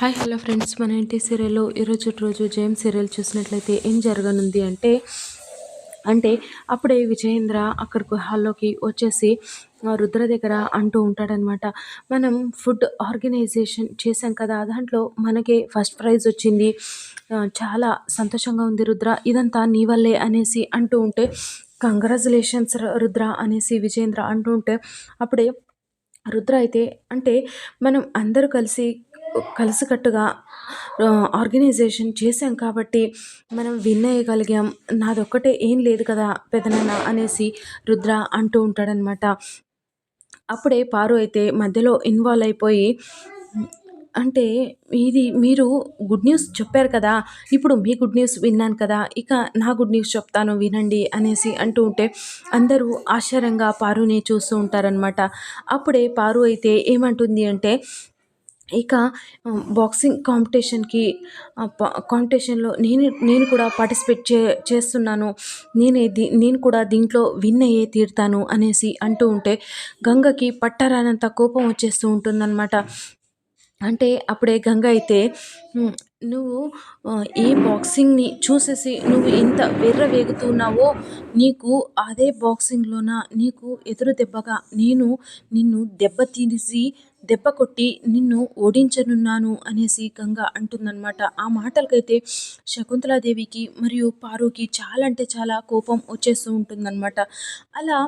Hi hello friends. మన ఇంటి సీరియల్లో ఈరోజు రోజు జేమ్ సీరియల్ చూసినట్లయితే ఏం జరగనుంది అంటే అంటే అప్పుడే విజయేంద్ర అక్కడికి హాల్లోకి వచ్చేసి రుద్ర దగ్గర అంటూ ఉంటాడనమాట. మనం ఫుడ్ ఆర్గనైజేషన్ చేశాం కదా దాంట్లో మనకే ఫస్ట్ ప్రైజ్ వచ్చింది. చాలా సంతోషంగా ఉంది రుద్ర. ఇదంతా నీ వల్లే అనేసి అంటూ ఉంటే కంగ్రాచులేషన్స్ రుద్ర అనేసి విజయేంద్ర అంటూ ఉంటే అప్పుడే రుద్ర అయితే అంటే మనం అందరూ కలిసి కలిసికట్టుగా ఆర్గనైజేషన్ చేసాం కాబట్టి మనం విన్ అయ్యగలిగాం నాదొక్కటే ఏం లేదు కదా పెదనాన్న అనేసి రుద్ర అంటూ ఉంటాడనమాట అప్పుడే పారు అయితే మధ్యలో ఇన్వాల్వ్ అయిపోయి అంటే ఇది మీరు గుడ్ న్యూస్ చెప్పారు కదా ఇప్పుడు మీ గుడ్ న్యూస్ విన్నాను కదా ఇక నా గుడ్ న్యూస్ చెప్తాను వినండి అనేసి అంటూ ఉంటే అందరూ ఆశ్చర్యంగా పారుని చూస్తూ ఉంటారనమాట అప్పుడే పారు అయితే ఏమంటుంది అంటే ఇక బాక్సింగ్ కాంపిటీషన్కి కాంపిటీషన్లో నేను నేను కూడా పార్టిసిపేట్ చే చేస్తున్నాను. నేనే నేను కూడా దీంట్లో విన్ అయ్యే తీరుతాను అనేసి అంటూ ఉంటే గంగకి పట్టరానంత కోపం వచ్చేస్తూ ఉంటుందన్నమాట. అంటే అప్పుడే గంగ అయితే నువ్వు ఏ బాక్సింగ్ని చూసేసి నువ్వు ఎంత వెర్ర వేగుతున్నావో నీకు అదే బాక్సింగ్లోన నీకు ఎదురు దెబ్బగా నేను నిన్ను దెబ్బ తీసి దెబ్బ కొట్టి నిన్ను ఓడించనున్నాను అనేసి గంగ అంటుందన్నమాట. ఆ మాటలకైతే శకుంతలాదేవికి మరియు పారుకి చాలా అంటే చాలా కోపం వచ్చేస్తూ ఉంటుందన్నమాట. అలా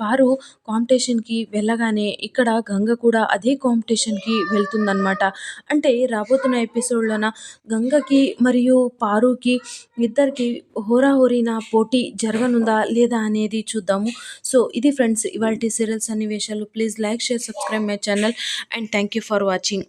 పారు కాంపిటీషన్కి వెళ్ళగానే ఇక్కడ గంగ కూడా అదే కాంపిటీషన్కి వెళ్తుందనమాట అంటే రాబోతున్న ఎపిసోడ్లోన గంగకి మరియు పారుకి ఇద్దరికి హోరాహోరీన పోటీ జరగనుందా లేదా అనేది చూద్దాము. సో ఇది ఫ్రెండ్స్ ఇవాళ సీరియల్స్ సన్నివేశాలు. Please like share subscribe my channel and thank you for watching.